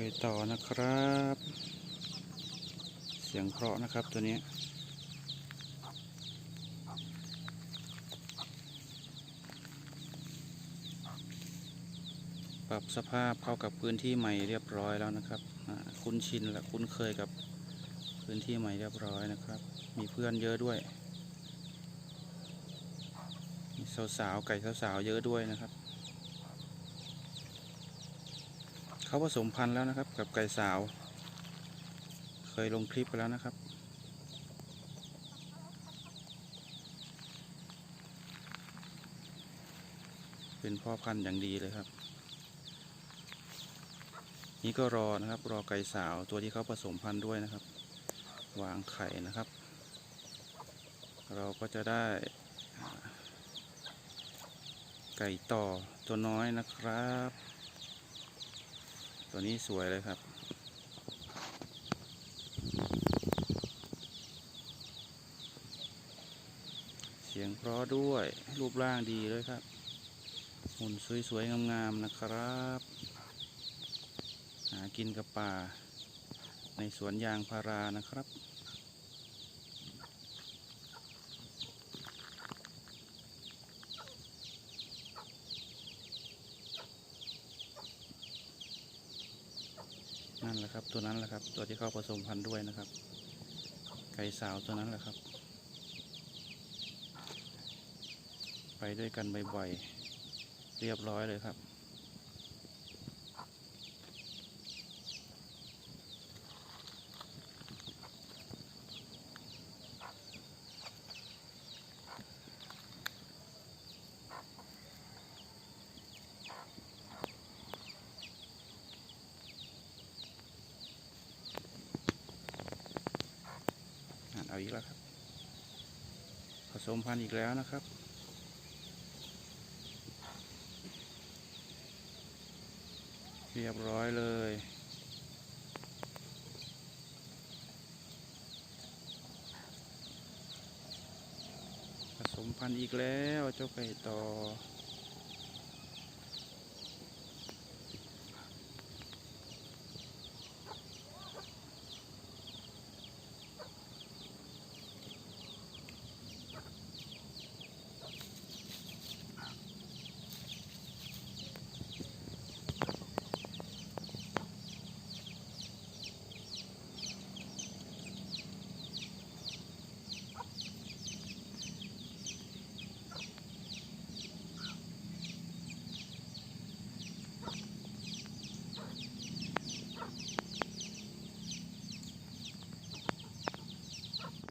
ไก่ต่อนะครับ เสียงเพราะนะครับตัวนี้ปรับสภาพเข้ากับพื้นที่ใหม่เรียบร้อยแล้วนะครับคุ้นชินและคุ้นเคยกับพื้นที่ใหม่เรียบร้อยนะครับ มีเพื่อนเยอะด้วย มีสาวๆไก่สาวๆเยอะด้วยนะครับ เขาผสมพันธุ์แล้วนะครับ กับไก่สาว เคยลงคลิปไปแล้วนะครับ เป็นพ่อพันธุ์อย่างดีเลยครับ นี่ก็รอนะครับ รอไก่สาวตัวที่เขาผสมพันธุ์ด้วยนะครับ วางไข่นะครับ เราก็จะได้ไก่ต่อตัวน้อยนะครับ ตัวนี้สวยเลยครับ เสียงเพราะด้วย รูปร่างดีเลยครับหุ่นสวยๆ งามๆ นะครับ หากินกับป่า ในสวนยางพารานะครับ นั่นแหละครับ ตัวนั้นแหละครับ ตัวที่เข้าผสมพันธุ์ด้วยนะครับ ไก่สาวตัวนั้นแหละครับ ไปด้วยกันบ่อยๆเรียบร้อยเลยครับ อีกแล้วครับ ผสมพันธุ์อีกแล้วนะครับ เรียบร้อยเลย ผสมพันธุ์อีกแล้วเจ้าไก่ต่อ